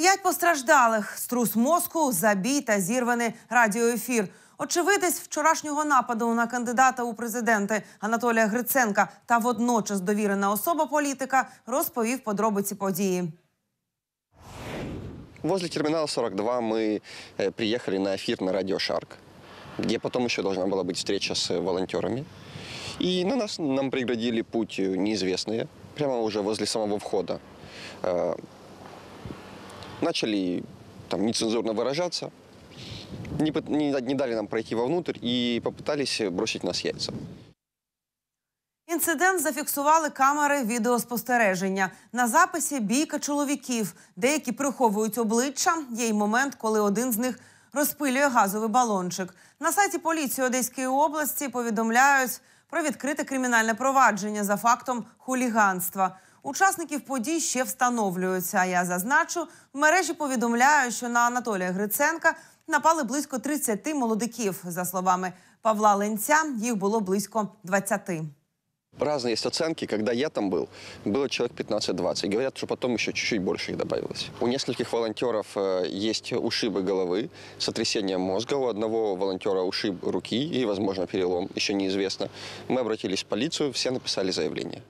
П'ять постраждалих, струс мозку, забій та зірваний радіоефір. Очевидець вчорашнього нападу на кандидата у президенти Анатолія Гриценка та водночас довірена особа політика розповів подробиці події. Возле терминала 42 мы э, приехали на эфир на радио «Шарк», где потом еще должна была быть встреча с волонтерами. И на нас нам преградили путь э, неизвестные, прямо уже возле самого входа. Э, Начали там нецензурно выражаться, не, пот- не- не дали нам пройти вовнутрь и попытались бросить в нас яйца. Інцидент зафіксували камери відеоспостереження. На записі бійка чоловіків. Деякі приховують обличчя. Є й момент, коли один з них розпилює газовий балончик. На сайті поліції Одеської області повідомляють про відкрите кримінальне провадження за фактом хуліганства. Учасників подій ще встановлюються. А я зазначу, в мережі повідомляють, що на Анатолія Гриценка напали близько 30 молодиків. За словами Павла Ленця, їх було близько 20. Разные есть оценки. Когда я там был, было человек 15-20. Говорят, что потом еще чуть-чуть больше их добавилось. У нескольких волонтеров э, есть ушибы головы, сотрясение мозга. У одного волонтера ушиб руки и, возможно, перелом, еще неизвестно. Мы обратились в полицию, все написали заявление.